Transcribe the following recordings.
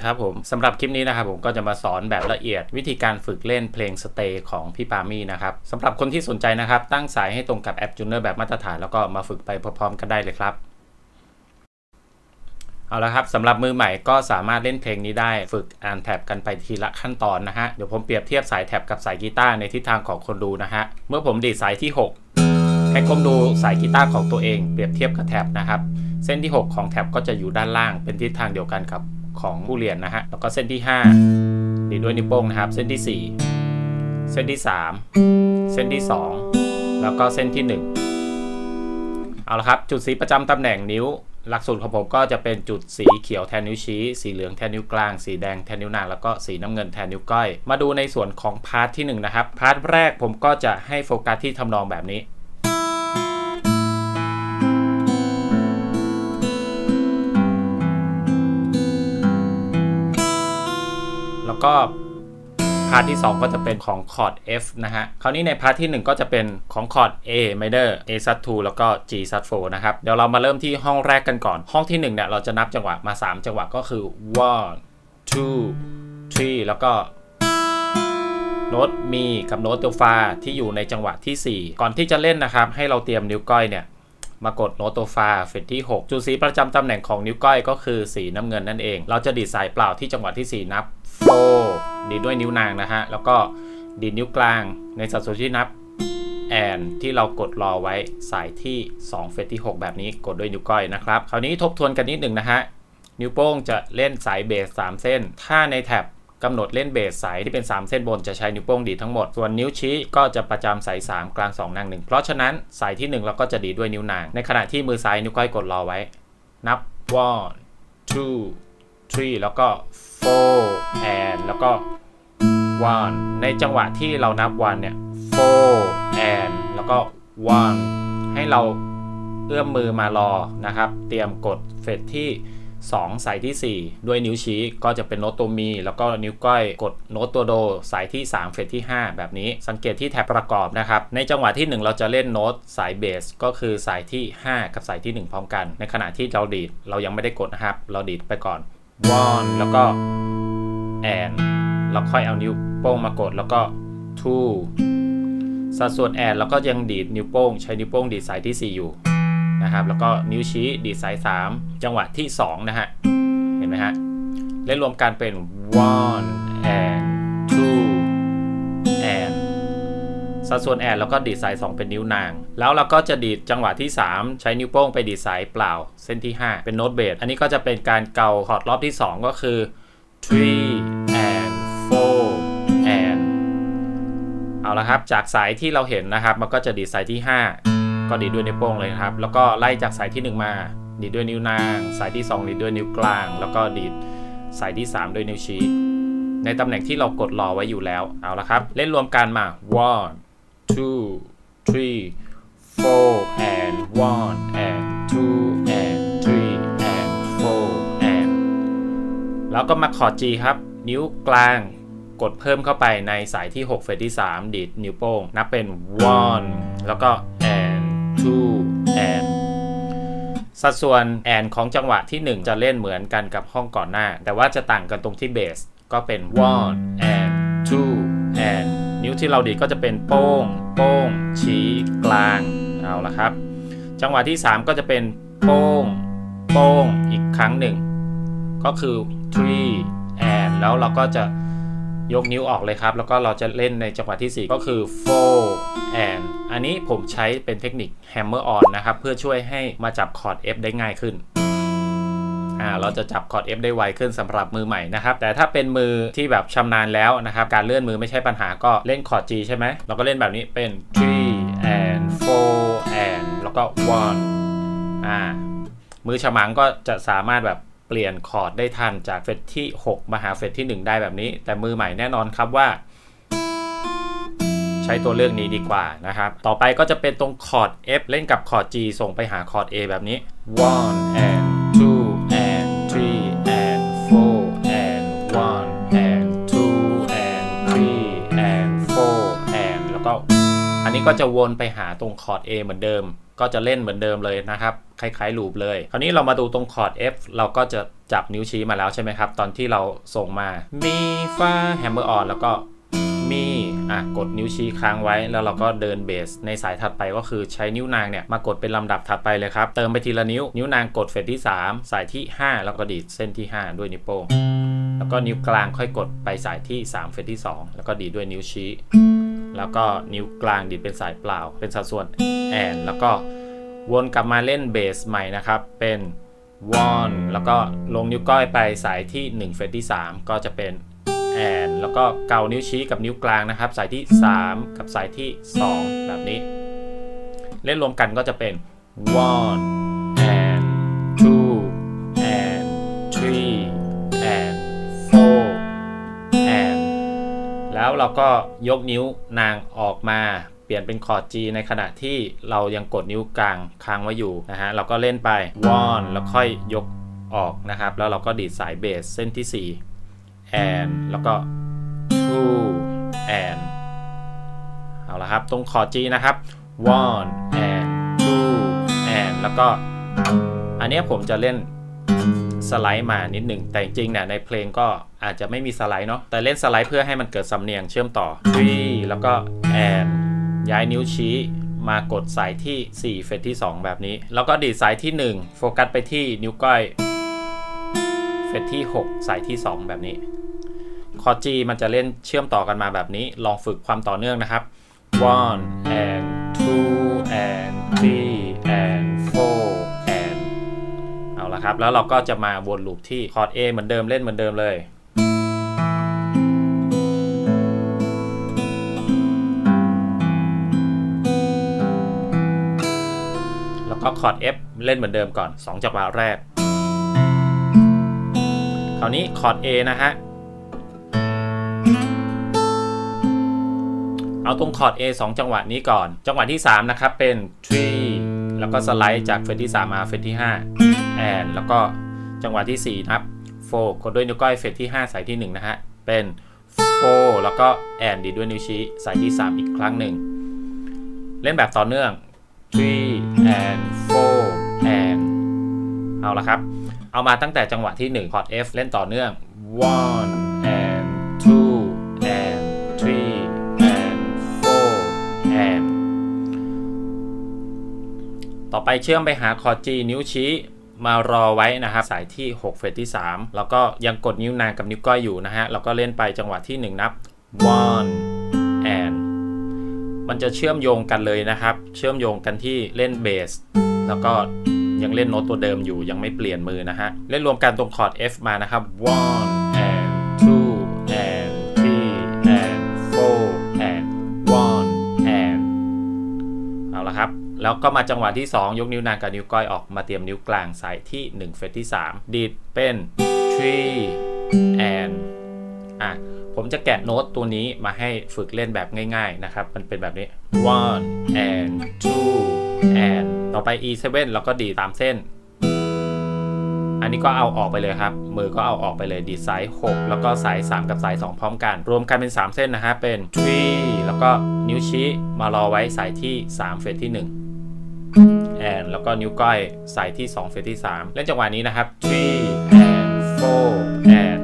สดีครับผมสำหรับคลิปนี้นะครับผมก็จะมาสอนแบบละเอียด วิธีการฝึกเล่นเพลงสเตย์ของพี่ปามี่นะครับสำหรับคนที่สนใจนะครับตั้งสายให้ตรงกับแอปจูเนอร์แบบมาตรฐานแล้วก็มาฝึกไปพร้อมๆกันได้เลยครับเอาละครับสำหรับมือใหม่ก็สามารถเล่นเพลงนี้ได้ฝึกอ่านแท็บกันไปทีละขั้นตอนนะฮะ เดี๋ยวผมเปรียบเทียบสายแท็บกับสายกีตาร์ในทิศทางของคนดูนะฮะ เมื่อผมดีดสายที่ 6 ให้ก้มดูสายกีตาร์ของตัวเอง เปรียบเทียบกับแท็บนะครับ เส้นที่ 6 ของแท็บก็จะอยู่ด้านล่างเป็นทิศทางเดียวกันกับ ของผู้เรียนนะฮะ แล้วก็เส้นที่ 5 ดีด้วยนิ้วโป้งนะครับ เส้นที่ 4 เส้นที่ 3 เส้นที่ 2 แล้วก็เส้นที่ 1 เอาละครับ จุดสีประจำตำแหน่งนิ้ว หลักสูตรของผมก็จะเป็นจุดสีเขียวแทนนิ้วชี้ สีเหลืองแทนนิ้วกลาง สีแดงแทนนิ้วนาง แล้วก็สีน้ำเงินแทนนิ้วก้อย มาดูในส่วนของพาร์ทที่1นะครับ พาร์ทแรกผมก็จะให้โฟกัสที่ทำนองแบบนี้ ก็พาร์ทที่ 2 ก็จะเป็นของคอร์ด F นะฮะ คราวนี้ในพาร์ทที่ 1 ก็จะเป็นของคอร์ด A minor A sub 2แล้วก็ G sub 4นะครับ เดี๋ยวเรามาเริ่มที่ห้องแรกกันก่อน ห้องที่1เนี่ยเราจะนับจังหวะมา 3 จังหวะก็คือ one two three แล้วก็โน้ตมีกับโน้ตตัวฟาที่อยู่ในจังหวะที่ 4 ก่อนที่จะเล่นนะครับ ให้เราเตรียมนิ้วก้อยเนี่ย มากดโน้ตฟาเฟรที่ 6 จุดสีประจำตำแหน่งของนิ้วก้อยก็คือสีน้ำเงินนั่นเอง เราจะดีดสายเปล่าที่จังหวะที่ 4 นับโฟดีดด้วยนิ้วนางนะฮะ แล้วก็ดีดนิ้วกลางในสัดส่วนที่นับแอนที่เรากดรอไว้สายที่ 2 เฟรที่ 6 แบบนี้กดด้วยนิ้วก้อยนะครับ คราวนี้ทบทวนกันนิดหนึ่งนะฮะ นิ้วโป้งจะเล่นสายเบส 3 เส้น ถ้าในแท็บ กำหนดเล่นเบสสายที่เป็น 3 เส้นบนจะใช้นิ้วโป้งดีทั้งหมด ส่วนนิ้วชี้ก็จะประจำสาย 3 กลาง 2 นาง 1 เพราะฉะนั้นสายที่ 1 เราก็จะดีดด้วยนิ้วนาง ในขณะที่มือซ้ายนิ้วก้อยกดรอไว้ นับ one two three แล้วก็ four and แล้วก็ one ในจังหวะที่เรานับ one เนี่ย four and แล้วก็ one ให้เราเอื้อมมือมารอนะครับ เตรียมกดเฟรที่ 2 สายที่ 4 ด้วยนิ้วชี้ก็จะเป็นโน้ตตัวมี แล้วก็นิ้วก้อยกดโน้ตตัวโด สายที่ 3 เฟรที่ 5 แบบนี้สังเกตที่แท็บประกอบนะครับ ในจังหวะที่ 1 เราจะเล่นโน้ตสายเบสก็คือสายที่ 5 กับสายที่ 1 พร้อมกัน ในขณะที่เราดีดเรายังไม่ได้กดนะครับ เราดีดไปก่อน one แล้วก็ and เราค่อยเอานิ้วโป้งมากดแล้วก็ two สัดส่วนแอนแล้วก็ยังดีดนิ้วโป้ง ใช้นิ้วโป้งดีดสายที่ 4 อยู่ นะครับ แล้วก็นิ้วชี้ดีดสาย 3 จังหวะที่ 2 นะฮะ เห็นไหมฮะเล่นรวมกันเป็น one and two and สัดส่วนแอนแล้วก็ดีดสาย 2 เป็นนิ้วนาง แล้วเราก็จะดีดจังหวะที่ 3 ใช้นิ้วโป้งไปดีดสายเปล่า เส้นที่ 5 เป็นโน้ตเบสอันนี้ก็จะเป็นการเกาคอร์ดรอบที่ 2 ก็คือ three and four and เอาละครับ จากสายที่เราเห็นนะครับ มันก็จะดีดสายที่ 5 ก็ดีดด้วยนิ้วโป้งเลยครับ แล้วก็ไล่จากสายที่ 1 มา ดีดด้วยนิ้วนาง สายที่ 2 ดีดด้วยนิ้วกลาง แล้วก็ดีดสายที่ 3 ด้วยนิ้วชี้ในตำแหน่งที่เรากดรอไว้อยู่แล้วเอาละครับ เล่นรวมกันมา one two three four and one and two and three and four and แล้วก็มาคอร์ด G ครับ นิ้วกลางกดเพิ่มเข้าไปในสายที่ 6 เฟรที่ 3 ดีดนิ้วโป้ง นับเป็น one แล้วก็ to and สัดส่วน and ของจังหวะที่ 1 จะเล่นเหมือนกันกับห้องก่อนหน้า แต่ว่าจะต่างกันตรงที่เบส ก็เป็น one and two and นิ้วที่เราดีดก็จะเป็นโป้ง โป้ง ชี้กลาง เอาละครับ จังหวะที่ 3 ก็จะเป็นโป้ง โป้ง อีกครั้งหนึ่ง ก็คือ three and แล้วเราก็จะ ยกนิ้วออกเลยครับ แล้วก็เราจะเล่นในจังหวะที่ 4 ก็คือ four and อันนี้ผมใช้เป็นเทคนิค hammer on นะครับ เพื่อช่วยให้มาจับคอร์ด F ได้ง่ายขึ้นอ่าเราจะจับคอร์ด F ได้ไวขึ้นสำหรับมือใหม่นะครับ แต่ถ้าเป็นมือที่แบบชำนาญแล้วนะครับ การเลื่อนมือไม่ใช่ปัญหาก็เล่นคอร์ด G ใช่ไหม เราก็เล่นแบบนี้เป็น three and four and แล้วก็ one อ่า มือฉมังก็จะสามารถแบบ เปลี่ยนคอร์ดได้ทันจากเฟสที่ 6 มาหาเฟสที่ 1 ได้แบบนี้ แต่มือใหม่แน่นอนครับว่า ใช้ตัวเลือกนี้ดีกว่านะครับ ต่อไปก็จะเป็นตรงคอร์ด F เล่นกับคอร์ด G ส่งไปหาคอร์ด A แบบนี้ one and นนี้นี้ก็จะวนไปหาตรงคอร์ด A เหมือนเดิม ก็จะเล่นเหมือนเดิมเลยนะครับ คล้ายๆลูปเลย คราวนี้เรามาดูตรงคอร์ด F เราก็จะจับนิ้วชี้มาแล้วใช่ไหมครับ ตอนที่เราส่งมา มีฟาแฮมเมอร์ออนแล้วก็มีอะกดนิ้วชี้ค้างไว้แล้วเราก็เดินเบส ในสายถัดไปก็คือใช้นิ้วนางเนี่ยมากดเป็นลำดับถัดไปเลยครับ เติมไปทีละนิ้ว นิ้วนางกดเฟสที่ 3 สายที่ 5 แล้วก็ดีดเส้นที่ 5 ด้วยนิ้วโป้งแล้วก็นิ้วกลางค่อยกดไปสายที่ 3 เฟสที่ 2 แล้วก็ดีดด้วยนิ้วชี้ แล้วก็นิ้วกลางดีดเป็นสายเปล่า เป็นสัดส่วนแอนแล้วก็วนกลับมาเล่นเบสใหม่นะครับ เป็นวอนแล้วก็ลงนิ้วก้อยไปสายที่1เฟสที่ 3 ก็จะเป็นแอนแล้วก็เกานิ้วชี้กับนิ้วกลางนะครับ สายที่ 3 กับสายที่ 2 แบบนี้ เล่นรวมกันก็จะเป็น one and two and three แล้วเราก็ยกนิ้วนางออกมาเปลี่ยนเป็นคอร์ด G ในขณะที่เรายังกดนิ้วกลางค้างไว้อยู่นะฮะเราก็เล่นไป one แล้วค่อยยกออกนะครับ แล้วเราก็ดีดสายเบสเส้นที่ 4 and แล้วก็ two and เอาละครับ ตรงคอร์ด G นะครับ one and two and แล้วก็ อันนี้ผมจะเล่นสไลด์มานิดหนึ่งแต่จริงๆเนี่ยในเพลงก็ อาจจะไม่มีสไลด์เนาะแต่เล่นสไลด์เพื่อให้มันเกิดสำเนียงเชื่อมต่อ three แล้วก็ and ย้ายนิ้วชี้มากดสายที่ 4 เฟสที่ 2 แบบนี้ แล้วก็ดีดสายที่ 1 โฟกัสไปที่นิ้วก้อย เฟสที่ 6 สายที่ 2 แบบนี้ คอร์ด G มันจะเล่นเชื่อมต่อกันมาแบบนี้ ลองฝึกความต่อเนื่องนะครับ one and two and three and four and เอาละครับ แล้วเราก็จะมาวนลูปที่คอร์ด A เหมือนเดิมเล่นเหมือนเดิมเลย แล้วก็คอร์ด F เล่นเหมือนเดิมก่อน 2 จังหวะแรก คราวนี้คอร์ด A นะฮะ เอาตรงคอร์ด A 2 จังหวะนี้ก่อน จังหวะที่ 3 นะครับ เป็น three แล้วก็สไลด์จากเฟสที่ 3 มาเฟสที่ 5 and แล้วก็จังหวะที่ 4นะครับ four กดด้วยนิ้วก้อยเฟสที่ 5 สายที่ 1 นะฮะ เป็น four แล้วก็ and ดีด้วยนิ้วชี้สายที่ 3 อีกครั้งหนึ่ง เล่นแบบต่อเนื่อง three and เอาละครับ เอามาตั้งแต่จังหวะที่1คอร์ด F เล่นต่อเนื่อง one and two and three and four and ต่อไปเชื่อมไปหาคอร์ด G นิ้วชี้มารอไว้นะครับ สายที่ 6 เฟสที่ 3 แล้วก็ยังกดนิ้วนางกับนิ้วก้อยอยู่นะฮะ แล้วก็เล่นไปจังหวะที่ 1 นับ one and มันจะเชื่อมโยงกันเลยนะครับ เชื่อมโยงกันที่เล่นเบสแล้วก็ ยังเล่นโน้ตตัวเดิมอยู่ยังไม่เปลี่ยนมือนะฮะ เล่นรวมกันตรงคอร์ด F มานะครับ one and two and three and four and one and เอาละครับ แล้วก็มาจังหวะที่ 2 ยกนิ้วนางกับนิ้วก้อยออกมาเตรียมนิ้วกลางสายที่ 1 เฟสที่ 3 ดีดเป็น three and อะผมจะแกะโน้ตตัวนี้มาให้ฝึกเล่นแบบง่ายๆนะครับ มันเป็นแบบนี้ one and two and ต่อไป e7 แล้วก็ดีตามเส้น อันนี้ก็เอาออกไปเลยครับ มือก็เอาออกไปเลยดีดสาย6แล้วก็สาย 3 กับสาย 2 พร้อมกัน รวมกันเป็น 3 เส้นนะฮะเป็น three แล้วก็นิ้วชี้มารอไว้สายที่ 3 เฟสที่1 and แล้วก็นิ้วก้อยสายที่ 2 เฟสที่ 3 เล่นจังหวะนี้นะครับ three and four and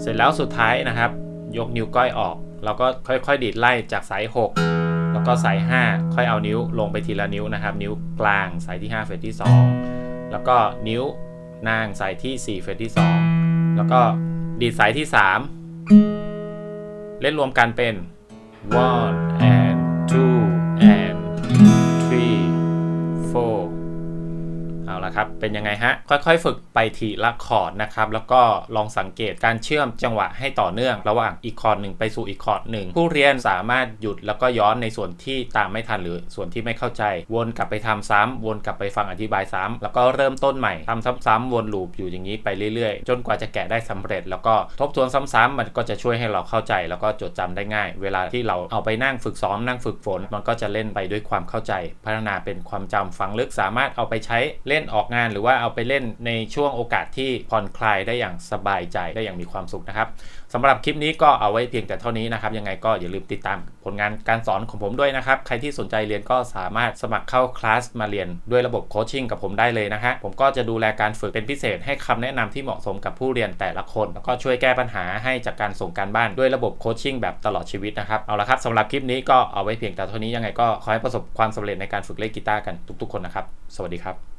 เสร็จแล้วสุดท้ายนะครับ ยกนิ้วก้อยออก แล้วก็ค่อยๆดีดไล่จากสาย 6 แล้วก็สาย 5 ค่อยเอานิ้วลงไปทีละนิ้วนะครับ นิ้วกลางสายที่ 5 เฟสที่ 2 แล้วก็นิ้วนางสายที่ 4 เฟสที่ 2 แล้วก็ดีดสายที่ 3 เล่นรวมกันเป็น one เอาละครับ เป็นยังไงฮะ ค่อยๆ ฝึกไปทีละคอร์ดนะครับ แล้วก็ลองสังเกตการเชื่อมจังหวะให้ต่อเนื่อง ระหว่างอีกคอร์ดหนึ่งไปสู่อีกคอร์ดหนึ่งผู้เรียนสามารถหยุดแล้วก็ย้อนในส่วนที่ตามไม่ทันหรือส่วนที่ไม่เข้าใจ วนกลับไปทำซ้ำวนกลับไปฟังอธิบายซ้ำแล้วก็เริ่มต้นใหม่ทำซ้ำๆวนลูปอยู่อย่างนี้ไปเรื่อยๆ จนกว่าจะแกะได้สำเร็จ แล้วก็ทบทวนซ้ำๆมันก็จะช่วยให้เราเข้าใจ แล้วก็จดจำได้ง่าย เวลาที่เราเอาไปนั่งฝึกซ้อมนั่งฝึกฝน มันก็จะเล่นไปด้วยความเข้าใจ พัฒนาเป็นความจำฝังลึกสามารถเอาไปใช้เล่นออกอกงานหรือว่าเอาไปเล่นในช่วงโอกาสที่ผ่อนคลายได้อย่างสบายใจได้อย่างมีความสุขนะครับสำหรับคลิปนี้ก็เอาไว้เพียงแต่เท่านี้นะครับ ยังไงก็อย่าลืมติดตามผลงานการสอนของผมด้วยนะครับ ใครที่สนใจเรียนก็สามารถสมัครเข้าคลาสมาเรียนด้วยระบบโคชชิ่งกับผมได้เลยนะฮะผมก็จะดูแลการฝึกเป็นพิเศษให้คำแนะนำที่เหมาะสมกับผู้เรียนแต่ละคน แล้วก็ช่วยแก้ปัญหาให้จากการส่งการบ้านด้วยระบบโคชชิ่งแบบตลอดชีวิตนะครับเอาละครับสำหรับคลิปนี้ก็เอาไว้เพียงแต่เท่านี้ยังไงก็ขอให้ประสบความสำเร็จในการฝึกเล่นกีตาร์กันทุก ๆ คนนะครับ สวัสดีครับ